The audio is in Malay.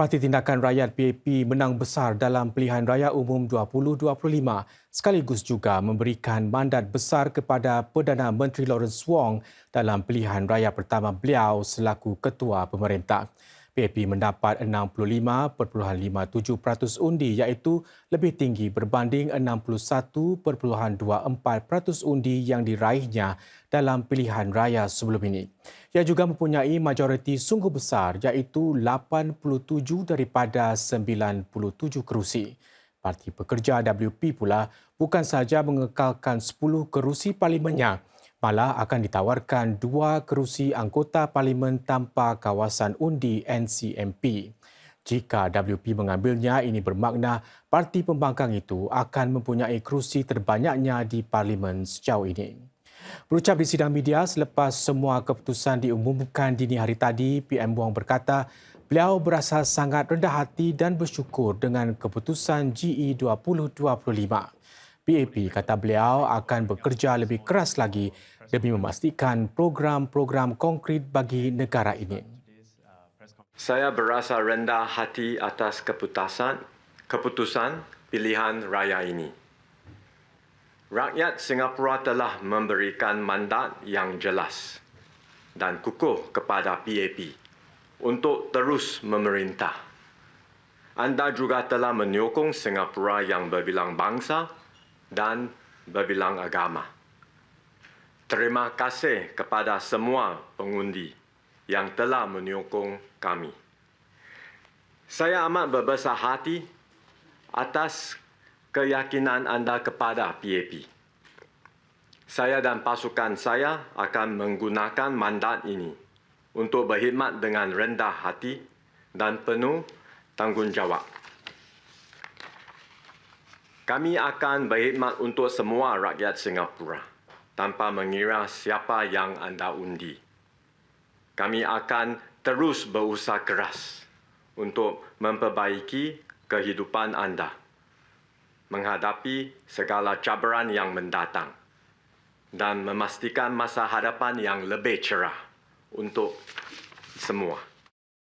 Parti Tindakan Rakyat PAP menang besar dalam pilihan raya umum 2025 sekaligus juga memberikan mandat besar kepada Perdana Menteri Lawrence Wong dalam pilihan raya pertama beliau selaku ketua pemerintah. PAP mendapat 65.57% undi iaitu lebih tinggi berbanding 61.24% undi yang diraihnya dalam pilihan raya sebelum ini. Ia juga mempunyai majoriti sungguh besar iaitu 87 daripada 97 kerusi. Parti Pekerja WP pula bukan sahaja mengekalkan 10 kerusi parlimennya, malah akan ditawarkan dua kerusi anggota parlimen tanpa kawasan undi NCMP. Jika WP mengambilnya, ini bermakna parti pembangkang itu akan mempunyai kerusi terbanyaknya di parlimen sejauh ini. Berucap di sidang media selepas semua keputusan diumumkan dini hari tadi, PM Wong berkata beliau berasa sangat rendah hati dan bersyukur dengan keputusan GE 2025. PAP kata beliau akan bekerja lebih keras lagi demi memastikan program-program konkret bagi negara ini. Saya berasa rendah hati atas keputusan keputusan pilihan raya ini. Rakyat Singapura telah memberikan mandat yang jelas dan kukuh kepada PAP untuk terus memerintah. Anda juga telah menyokong Singapura yang berbilang bangsa dan berbilang agama. Terima kasih kepada semua pengundi yang telah menyokong kami. Saya amat berbesar hati atas keyakinan anda kepada PAP. Saya dan pasukan saya akan menggunakan mandat ini untuk berkhidmat dengan rendah hati dan penuh tanggungjawab. Kami akan berkhidmat untuk semua rakyat Singapura tanpa mengira siapa yang anda undi. Kami akan terus berusaha keras untuk memperbaiki kehidupan anda menghadapi segala cabaran yang mendatang dan memastikan masa hadapan yang lebih cerah untuk semua.